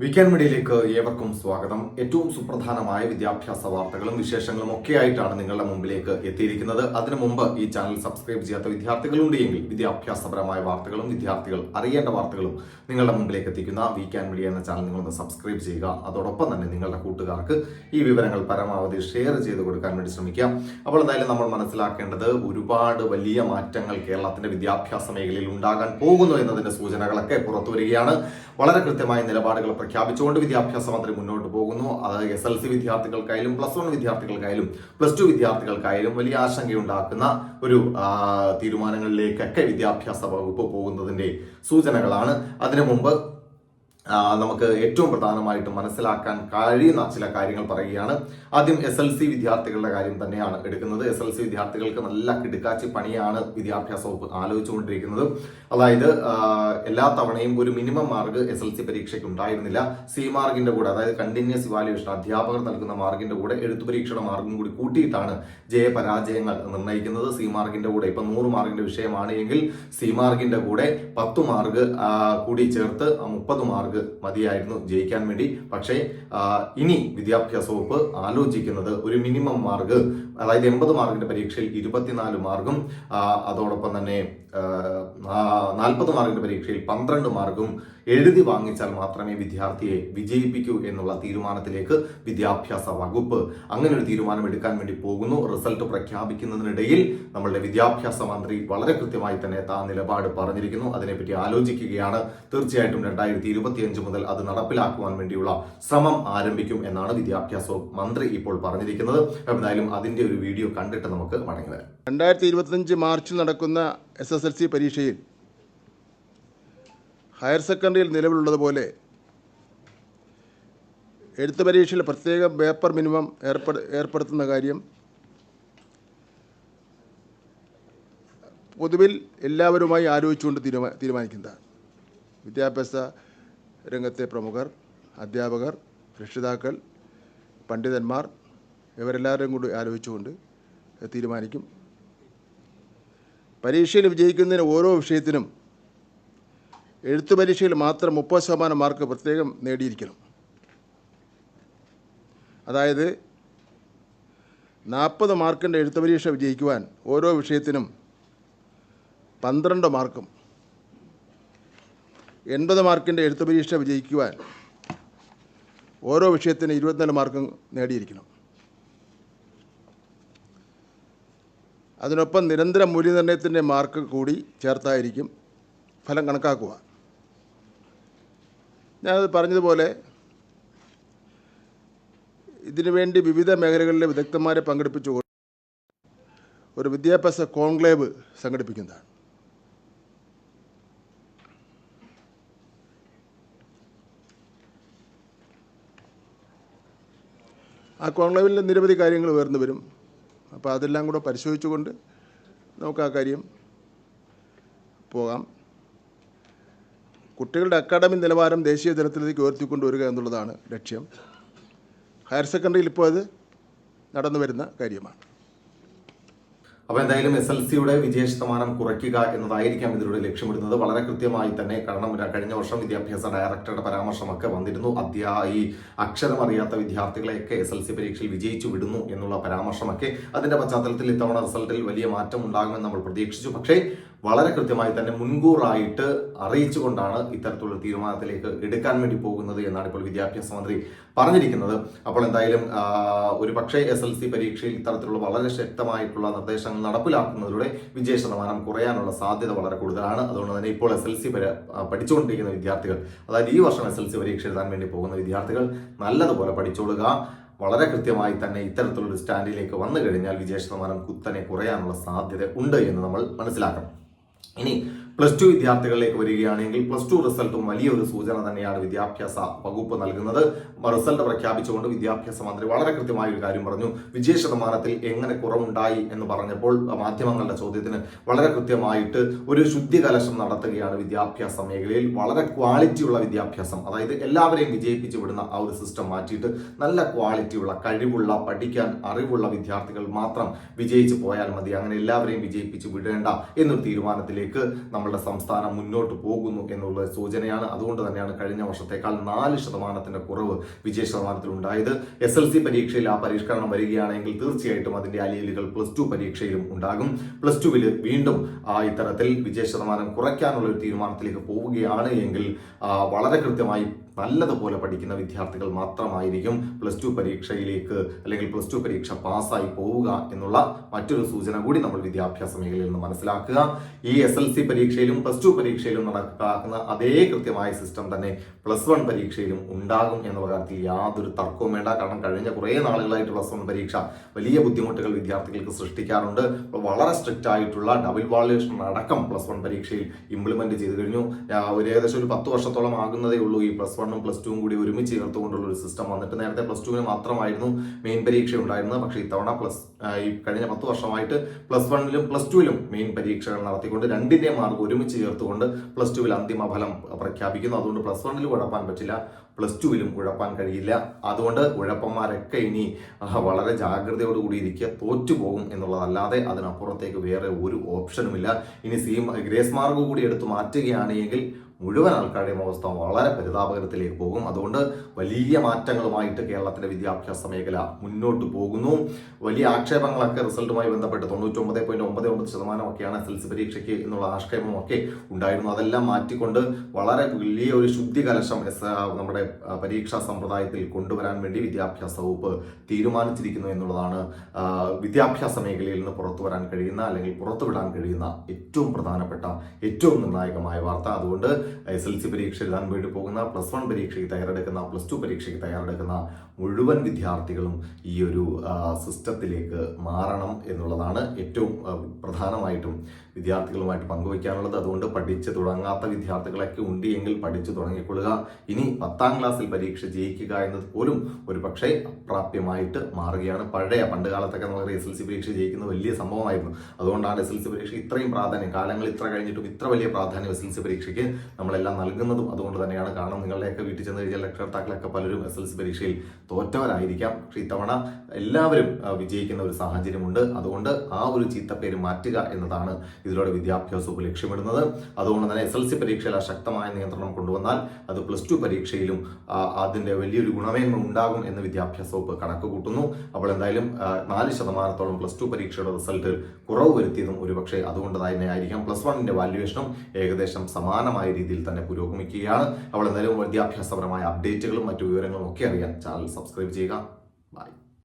Weekend മീഡിയയിലേക്ക് ഏവർക്കും സ്വാഗതം. ഏറ്റവും സുപ്രധാനമായ വിദ്യാഭ്യാസ വാർത്തകളും വിശേഷങ്ങളും ഒക്കെയായിട്ടാണ് നിങ്ങളുടെ മുമ്പിലേക്ക് എത്തിയിരിക്കുന്നത്. അതിനു മുമ്പ് ഈ ചാനൽ സബ്സ്ക്രൈബ് ചെയ്യാത്ത വിദ്യാർത്ഥികളുണ്ട് എങ്കിൽ വിദ്യാഭ്യാസപരമായ വാർത്തകളും വിദ്യാർത്ഥികൾ അറിയേണ്ട വാർത്തകളും നിങ്ങളുടെ മുമ്പിലേക്ക് എത്തിക്കുന്ന വീക്കെൻഡ് മീഡിയ എന്ന ചാനൽ നിങ്ങളൊന്ന് സബ്സ്ക്രൈബ് ചെയ്യുക. അതോടൊപ്പം തന്നെ നിങ്ങളുടെ കൂട്ടുകാർക്ക് ഈ വിവരങ്ങൾ പരമാവധി ഷെയർ ചെയ്ത് കൊടുക്കാൻ വേണ്ടി ശ്രമിക്കുക അപ്പോൾ എന്തായാലും നമ്മൾ മനസ്സിലാക്കേണ്ടത് ഒരുപാട് വലിയ മാറ്റങ്ങൾ കേരളത്തിന്റെ വിദ്യാഭ്യാസ മേഖലയിൽ ഉണ്ടാകാൻ പോകുന്നു എന്നതിന്റെ സൂചനകളൊക്കെ പുറത്തു വരികയാണ്. വളരെ കൃത്യമായ നിലപാടുകൾ പ്രഖ്യാപിച്ചുകൊണ്ട് വിദ്യാഭ്യാസ മന്ത്രി മുന്നോട്ട് പോകുന്നു. അത് എസ് എൽ സി വിദ്യാർത്ഥികൾക്കായാലും പ്ലസ് വൺ വിദ്യാർത്ഥികൾക്കായാലും പ്ലസ് ടു വിദ്യാർത്ഥികൾക്കായാലും വലിയ ആശങ്കയുണ്ടാക്കുന്ന ഒരു തീരുമാനങ്ങളിലേക്കൊക്കെ വിദ്യാഭ്യാസ വകുപ്പ് പോകുന്നതിന്റെ സൂചനകളാണ്. അതിനു മുമ്പ് നമുക്ക് ഏറ്റവും പ്രധാനമായിട്ട് മനസ്സിലാക്കാൻ കഴിയുന്ന ചില കാര്യങ്ങൾ പറയുകയാണ്. ആദ്യം എസ് എൽ സി വിദ്യാർത്ഥികളുടെ കാര്യം തന്നെയാണ് എടുക്കുന്നത്. എസ് എൽ സി വിദ്യാർത്ഥികൾക്ക് നല്ല കിടുക്കാച്ചി പണിയാണ് വിദ്യാഭ്യാസ വകുപ്പ് ആലോചിച്ചുകൊണ്ടിരിക്കുന്നത്. അതായത് എല്ലാ തവണയും ഒരു minimum mark S L C പരീക്ഷയ്ക്ക് ഉണ്ടായിരുന്നില്ല. സി മാർക്കിന്റെ കൂടെ അതായത് കണ്ടിന്യൂസ് ഇവാലുവേഷൻ അധ്യാപകർ നൽകുന്ന മാർക്കിന്റെ കൂടെ എഴുത്തു പരീക്ഷയുടെ മാർക്കും കൂടി കൂട്ടിയിട്ടാണ് ജയപരാജയങ്ങൾ നിർണയിക്കുന്നത് സി മാർക്കിന്റെ കൂടെ ഇപ്പൊ നൂറ് മാർക്കിന്റെ വിഷയമാണ് എങ്കിൽ സി മാർക്കിന്റെ കൂടെ പത്ത് മാർക്ക് കൂടി ചേർത്ത് മുപ്പത് മാർക്ക് മതിയായിരുന്നു ജയിക്കാൻ വേണ്ടി. പക്ഷേ ഇനി വിദ്യാഭ്യാസ വകുപ്പ് ആലോചിക്കുന്നത് ഒരു മിനിമം മാർക്ക് അതായത് എൺപത് മാർക്കിന്റെ പരീക്ഷയിൽ ഇരുപത്തിനാല് മാർക്കും അതോടൊപ്പം തന്നെ നാൽപ്പത് മാർക്കിന്റെ പരീക്ഷയിൽ പന്ത്രണ്ട് മാർക്കും എഴുതി വാങ്ങിച്ചാൽ മാത്രമേ വിദ്യാർത്ഥിയെ വിജയിപ്പിക്കൂ എന്നുള്ള തീരുമാനത്തിലേക്ക് വിദ്യാഭ്യാസ വകുപ്പ് അങ്ങനെ ഒരു തീരുമാനം എടുക്കാൻ വേണ്ടി പോകുന്നു. റിസൾട്ട് പ്രഖ്യാപിക്കുന്നതിനിടയിൽ നമ്മളുടെ വിദ്യാഭ്യാസ മന്ത്രി വളരെ കൃത്യമായി തന്നെ താ നിലപാട് പറഞ്ഞിരിക്കുന്നു. അതിനെപ്പറ്റി ആലോചിക്കുകയാണ്. തീർച്ചയായിട്ടും രണ്ടായിരത്തി ഇരുപത്തിയഞ്ച് മുതൽ അത് നടപ്പിലാക്കുവാൻ വേണ്ടിയുള്ള ശ്രമം ആരംഭിക്കും എന്നാണ് വിദ്യാഭ്യാസ മന്ത്രി ഇപ്പോൾ പറഞ്ഞിരിക്കുന്നത്. എന്തായാലും അതിന്റെ ഒരു വീഡിയോ കണ്ടിട്ട് നമുക്ക് മടങ്ങി വരാം. രണ്ടായിരത്തി ഇരുപത്തഞ്ച് മാർച്ചിൽ നടക്കുന്ന എസ് എസ് എൽ സി പരീക്ഷയിൽ ഹയർ സെക്കൻഡറിയിൽ നിലവിലുള്ളതുപോലെ എഴുത്ത് പരീക്ഷയിൽ പ്രത്യേക പേപ്പർ മിനിമം ഏർപ്പെടു ഏർപ്പെടുത്തുന്ന കാര്യം പൊതുവിൽ എല്ലാവരുമായി ആലോചിച്ചുകൊണ്ട് തീരുമാ തീരുമാനിക്കുന്നതാണ്. വിദ്യാഭ്യാസ രംഗത്തെ പ്രമുഖർ അധ്യാപകർ രക്ഷിതാക്കൾ പണ്ഡിതന്മാർ ഇവരെല്ലാവരും കൂടി ആലോചിച്ചുകൊണ്ട് തീരുമാനിക്കും. പരീക്ഷയിൽ വിജയിക്കുന്നതിന് ഓരോ വിഷയത്തിനും എഴുത്തു പരീക്ഷയിൽ മാത്രം മുപ്പത് ശതമാനം മാർക്ക് പ്രത്യേകം നേടിയിരിക്കണം. അതായത് നാൽപ്പത് മാർക്കിന്റെ എഴുത്തു പരീക്ഷ വിജയിക്കുവാൻ ഓരോ വിഷയത്തിനും പന്ത്രണ്ട് മാർക്കും എൺപത് മാർക്കിന്റെ എഴുത്തു പരീക്ഷ വിജയിക്കുവാൻ ഓരോ വിഷയത്തിന് ഇരുപത്തിനാല് മാർക്കും നേടിയിരിക്കണം. അതിനൊപ്പം നിരന്തര മൂല്യനിർണയത്തിന്റെ മാർക്ക് കൂടി ചേർത്തായിരിക്കും ഫലം കണക്കാക്കുക. ഞാനത് പറഞ്ഞതുപോലെ ഇതിനുവേണ്ടി വിവിധ മേഖലകളിലെ വിദഗ്ധന്മാരെ പങ്കെടുപ്പിച്ചുകൊണ്ട് ഒരു വിദ്യാഭ്യാസ കോൺക്ലേവ് സംഘടിപ്പിക്കുന്നതാണ്. ആ കോൺക്ലേവിൽ നിരവധി കാര്യങ്ങൾ ഉയർന്നു വരും. അപ്പോൾ അതെല്ലാം കൂടെ പരിശോധിച്ചുകൊണ്ട് നമുക്ക് ആ കാര്യം പോകാം. കുട്ടികളുടെ അക്കാഡമിക് നിലവാരം ദേശീയ തലത്തിലേക്ക് ഉയർത്തിക്കൊണ്ടുവരിക എന്നുള്ളതാണ് ലക്ഷ്യം. ഹയർ സെക്കൻഡറിയിൽ ഇപ്പോൾ അത് നടന്നു വരുന്ന കാര്യമാണ്. അപ്പൊ എന്തായാലും എസ് എൽ സിയുടെ വിജയ ശതമാനം കുറയ്ക്കുക എന്നതായിരിക്കാം ഇതിലൂടെ ലക്ഷ്യമിടുന്നത്. വളരെ കൃത്യമായി തന്നെ കാരണം കഴിഞ്ഞ വർഷം വിദ്യാഭ്യാസ ഡയറക്ടറുടെ പരാമർശമൊക്കെ വന്നിരുന്നു. അധ്യാ ഈ അക്ഷരം അറിയാത്ത വിദ്യാർത്ഥികളെയൊക്കെ എസ് എൽ സി പരീക്ഷയിൽ വിജയിച്ചു വിടുന്നു എന്നുള്ള പരാമർശമൊക്കെ അതിന്റെ പശ്ചാത്തലത്തിൽ ഇത്തവണ റിസൾട്ടിൽ വലിയ മാറ്റം ഉണ്ടാകുമെന്ന് നമ്മൾ പ്രതീക്ഷിച്ചു. പക്ഷേ വളരെ കൃത്യമായി തന്നെ മുൻകൂറായിട്ട് അറിയിച്ചുകൊണ്ടാണ് ഇത്തരത്തിലുള്ള തീരുമാനത്തിലേക്ക് എടുക്കാൻ വേണ്ടി പോകുന്നത് എന്നാണ് ഇപ്പോൾ വിദ്യാഭ്യാസ മന്ത്രി പറഞ്ഞിരിക്കുന്നത്. അപ്പോൾ എന്തായാലും ഒരു പക്ഷേ എസ് എൽ സി പരീക്ഷയിൽ ഇത്തരത്തിലുള്ള വളരെ ശക്തമായിട്ടുള്ള നിർദ്ദേശങ്ങൾ നടപ്പിലാക്കുന്നതിലൂടെ വിജയ ശതമാനം കുറയാനുള്ള സാധ്യത വളരെ കൂടുതലാണ്. അതുകൊണ്ട് തന്നെ ഇപ്പോൾ എസ് എൽ സി പഠിച്ചുകൊണ്ടിരിക്കുന്ന വിദ്യാർത്ഥികൾ അതായത് ഈ വർഷം എസ് എൽ സി പരീക്ഷ എഴുതാൻ വേണ്ടി പോകുന്ന വിദ്യാർത്ഥികൾ നല്ലതുപോലെ പഠിച്ചോളുക. വളരെ കൃത്യമായി തന്നെ ഇത്തരത്തിലുള്ള സ്റ്റാൻഡിലേക്ക് വന്നു കഴിഞ്ഞാൽ വിജയ ശതമാനം കുത്തനെ കുറയാനുള്ള സാധ്യത ഉണ്ട് എന്ന് നമ്മൾ മനസ്സിലാക്കണം. ഇനി പ്ലസ് ടു വിദ്യാർത്ഥികളിലേക്ക് വരികയാണെങ്കിൽ പ്ലസ് ടു റിസൾട്ടും വലിയൊരു സൂചന തന്നെയാണ് വിദ്യാഭ്യാസ വകുപ്പ് നൽകുന്നത്. റിസൾട്ട് പ്രഖ്യാപിച്ചുകൊണ്ട് വിദ്യാഭ്യാസ മന്ത്രി വളരെ കൃത്യമായ ഒരു കാര്യം പറഞ്ഞു. വിജയ ശതമാനത്തിൽ എങ്ങനെ കുറവുണ്ടായി എന്ന് പറഞ്ഞപ്പോൾ മാധ്യമങ്ങളുടെ ചോദ്യത്തിന് വളരെ കൃത്യമായിട്ട് ഒരു ശുദ്ധി കലശം നടത്തുകയാണ് വിദ്യാഭ്യാസ മേഖലയിൽ. വളരെ ക്വാളിറ്റിയുള്ള വിദ്യാഭ്യാസം അതായത് എല്ലാവരെയും വിജയിപ്പിച്ചു വിടുന്ന ആ ഒരു സിസ്റ്റം മാറ്റിയിട്ട് നല്ല ക്വാളിറ്റിയുള്ള കഴിവുള്ള പഠിക്കാൻ അറിവുള്ള വിദ്യാർത്ഥികൾ മാത്രം വിജയിച്ചു പോയാൽ മതി. അങ്ങനെ എല്ലാവരെയും വിജയിപ്പിച്ചു വിടേണ്ട എന്നൊരു തീരുമാനത്തിലേക്ക് നമ്മൾ നമ്മളുടെ സംസ്ഥാനം മുന്നോട്ട് പോകുന്നു എന്നുള്ള സൂചനയാണ് അതുകൊണ്ട് തന്നെയാണ് കഴിഞ്ഞ വർഷത്തേക്കാൾ നാല് ശതമാനത്തിന്റെ കുറവ് വിജയ ശതമാനത്തിൽ ഉണ്ടായത്. എസ് എൽ സി പരീക്ഷയിൽ ആ പരിഷ്കരണം വരികയാണെങ്കിൽ തീർച്ചയായിട്ടും അതിന്റെ അലിയലുകൾ പ്ലസ് ടു പരീക്ഷയിലും ഉണ്ടാകും. പ്ലസ് ടുവിൽ വീണ്ടും ഇത്തരത്തിൽ വിജയ ശതമാനം കുറയ്ക്കാനുള്ള ഒരു തീരുമാനത്തിലേക്ക് പോവുകയാണ് എങ്കിൽ വളരെ കൃത്യമായി നല്ലതുപോലെ പഠിക്കുന്ന വിദ്യാർത്ഥികൾ മാത്രമായിരിക്കും പ്ലസ് ടു പരീക്ഷയിലേക്ക് അല്ലെങ്കിൽ പ്ലസ് ടു പരീക്ഷ പാസ്സായി പോവുക എന്നുള്ള മറ്റൊരു സൂചന കൂടി നമ്മൾ വിദ്യാഭ്യാസ മേഖലയിൽ നിന്ന് മനസ്സിലാക്കുക. ഈ എസ് എൽ സി പരീക്ഷയിലും പ്ലസ് ടു പരീക്ഷയിലും നടപ്പാക്കുന്ന അതേ കൃത്യമായ സിസ്റ്റം തന്നെ പ്ലസ് വൺ പരീക്ഷയിലും ഉണ്ടാകും എന്നുള്ള കാര്യത്തിൽ യാതൊരു തർക്കവും വേണ്ട. കാരണം കഴിഞ്ഞ കുറേ നാളുകളായിട്ട് പ്ലസ് വൺ പരീക്ഷ വലിയ ബുദ്ധിമുട്ടുകൾ വിദ്യാർത്ഥികൾക്ക് സൃഷ്ടിക്കാറുണ്ട്. അപ്പോൾ വളരെ സ്ട്രിക്റ്റ് ആയിട്ടുള്ള ഡബിൾ വാല്യുവേഷൻ അടക്കം പ്ലസ് വൺ പരീക്ഷയിൽ ഇംപ്ലിമെന്റ് ചെയ്ത് കഴിഞ്ഞു. ഒരു ഏകദേശം ഒരു പത്ത് വർഷത്തോളം ആകുന്നതേ ഉള്ളൂ ഈ പ്ലസ് വണ്ണും പ്ലസ് ടുവും കൂടി ഒരുമിച്ച് ചേർത്തുകൊണ്ടുള്ള ഒരു സിസ്റ്റം വന്നിട്ട് നേരത്തെ പ്ലസ് ടുവിന് മാത്രമായിരുന്നു മെയിൻ പരീക്ഷ ഉണ്ടായിരുന്നത്. പക്ഷേ ഇത്തവണ പ്ലസ് ഈ കഴിഞ്ഞ പത്ത് വർഷമായിട്ട് പ്ലസ് വണ്ണിലും പ്ലസ് ടുവിലും മെയിൻ പരീക്ഷകൾ നടത്തിക്കൊണ്ട് രണ്ടിന്റെ മാർക്ക് ഒരുമിച്ച് ചേർത്തുകൊണ്ട് പ്ലസ് ടുവിൽ അന്തിമ ഫലം പ്രഖ്യാപിക്കുന്നു. അതുകൊണ്ട് പ്ലസ് വണ്ണിൽ കുഴപ്പാൻ പറ്റില്ല പ്ലസ് ടുവിലും ഉഴപ്പാൻ കഴിയില്ല. അതുകൊണ്ട് ഉഴപ്പന്മാരൊക്കെ ഇനി വളരെ ജാഗ്രതയോടുകൂടി ഇരിക്കുക. തോറ്റുപോകും എന്നുള്ളതല്ലാതെ അതിനപ്പുറത്തേക്ക് വേറെ ഒരു ഓപ്ഷനുമില്ല ഇനി സി ഗ്രേസ് മാർക്ക് കൂടി എടുത്തു മാറ്റുകയാണ് എങ്കിൽ മുഴുവൻ ആൾക്കാരുടെയും അവസ്ഥ വളരെ പരിതാപകരത്തിലേക്ക് പോകും. അതുകൊണ്ട് വലിയ മാറ്റങ്ങളുമായിട്ട് കേരളത്തിന്റെ വിദ്യാഭ്യാസ മേഖല മുന്നോട്ട് പോകുന്നു. വലിയ ആക്ഷേപങ്ങളൊക്കെ റിസൾട്ടുമായി ബന്ധപ്പെട്ട് തൊണ്ണൂറ്റൊമ്പത് പോയിന്റ് ഒമ്പത് ഒമ്പത് ശതമാനമൊക്കെയാണ് എസ് എൽ സി പരീക്ഷയ്ക്ക് എന്നുള്ള ആക്ഷേപമൊക്കെ ഉണ്ടായിരുന്നു. അതെല്ലാം മാറ്റിക്കൊണ്ട് വളരെ വലിയ ഒരു ശുദ്ധി കലശം എസ് നമ്മുടെ പരീക്ഷാ സമ്പ്രദായത്തിൽ കൊണ്ടുവരാൻ വേണ്ടി വിദ്യാഭ്യാസ വകുപ്പ് തീരുമാനിച്ചിരിക്കുന്നു എന്നുള്ളതാണ് വിദ്യാഭ്യാസ മേഖലയിൽ നിന്ന് പുറത്തു വരാൻ കഴിയുന്ന അല്ലെങ്കിൽ പുറത്തുവിടാൻ കഴിയുന്ന ഏറ്റവും പ്രധാനപ്പെട്ട ഏറ്റവും നിർണായകമായ വാർത്ത. അതുകൊണ്ട് എസ് എൽ സി പരീക്ഷ എഴുതാൻ വേണ്ടി പോകുന്ന പ്ലസ് വൺ പരീക്ഷയ്ക്ക് തയ്യാറെടുക്കുന്ന പ്ലസ് ടു പരീക്ഷയ്ക്ക് തയ്യാറെടുക്കുന്ന മുഴുവൻ വിദ്യാർത്ഥികളും ഈ ഒരു സിസ്റ്റത്തിലേക്ക് മാറണം എന്നുള്ളതാണ് ഏറ്റവും പ്രധാനമായിട്ടും വിദ്യാർത്ഥികളുമായിട്ട് പങ്കുവയ്ക്കാനുള്ളത്. അതുകൊണ്ട് പഠിച്ചു തുടങ്ങാത്ത വിദ്യാർത്ഥികളൊക്കെ ഉണ്ട് എങ്കിൽ പഠിച്ചു തുടങ്ങിക്കൊള്ളുക. ഇനി പത്താം ക്ലാസ്സിൽ പരീക്ഷ ജയിക്കുക എന്നത് പോലും ഒരു പക്ഷേ അപ്രാപ്യമായിട്ട് മാറുകയാണ്. പഴയ പണ്ട് കാലത്തൊക്കെ നമുക്ക് എസ് എൽ സി പരീക്ഷ ജയിക്കുന്നത് വലിയ സംഭവമായിരുന്നു. അതുകൊണ്ടാണ് എസ് എൽ സി പരീക്ഷ ഇത്രയും പ്രാധാന്യം. കാലങ്ങൾ ഇത്ര കഴിഞ്ഞിട്ടും ഇത്ര വലിയ പ്രാധാന്യം എസ് എൽ സി പരീക്ഷയ്ക്ക് നമ്മളെല്ലാം നൽകുന്നതും അതുകൊണ്ട് തന്നെയാണ് കാരണം നിങ്ങളുടെയൊക്കെ വീട്ടിൽ ചെന്ന് കഴിഞ്ഞാൽ രക്ഷകർത്താക്കളൊക്കെ പലരും എസ് എൽ സി പരീക്ഷയിൽ തോറ്റവരായിരിക്കാം. പക്ഷേ ഇത്തവണ എല്ലാവരും വിജയിക്കുന്ന ഒരു സാഹചര്യമുണ്ട്. അതുകൊണ്ട് ആ ഒരു ചീത്തപ്പേര് മാറ്റുക എന്നതാണ് ഇതിലൂടെ വിദ്യാഭ്യാസ വകുപ്പ് ലക്ഷ്യമിടുന്നത്. അതുകൊണ്ട് തന്നെ എസ് എൽ സി പരീക്ഷയിൽ ആ ശക്തമായ നിയന്ത്രണം കൊണ്ടുവന്നാൽ അത് പ്ലസ് ടു പരീക്ഷയിലും അതിന്റെ വലിയൊരു ഗുണമേന്മ ഉണ്ടാകും എന്ന് വിദ്യാഭ്യാസ വകുപ്പ് കണക്ക് കൂട്ടുന്നു അപ്പോൾ എന്തായാലും നാല് ശതമാനത്തോളം പ്ലസ് ടു പരീക്ഷയുടെ റിസൾട്ട് കുറവ് വരുത്തിയതും ഒരുപക്ഷെ അതുകൊണ്ട് തന്നെ ആയിരിക്കാം. പ്ലസ് വണ്ണിന്റെ വാല്യുവേഷനും ഏകദേശം സമാനമായ രീതിയിൽ തന്നെ പുരോഗമിക്കുകയാണ്. അവൾ എന്തായാലും വിദ്യാഭ്യാസപരമായ അപ്ഡേറ്റുകളും മറ്റു വിവരങ്ങളും ഒക്കെ അറിയാൻ ചാനൽ സബ്സ്ക്രൈബ് ചെയ്യുക.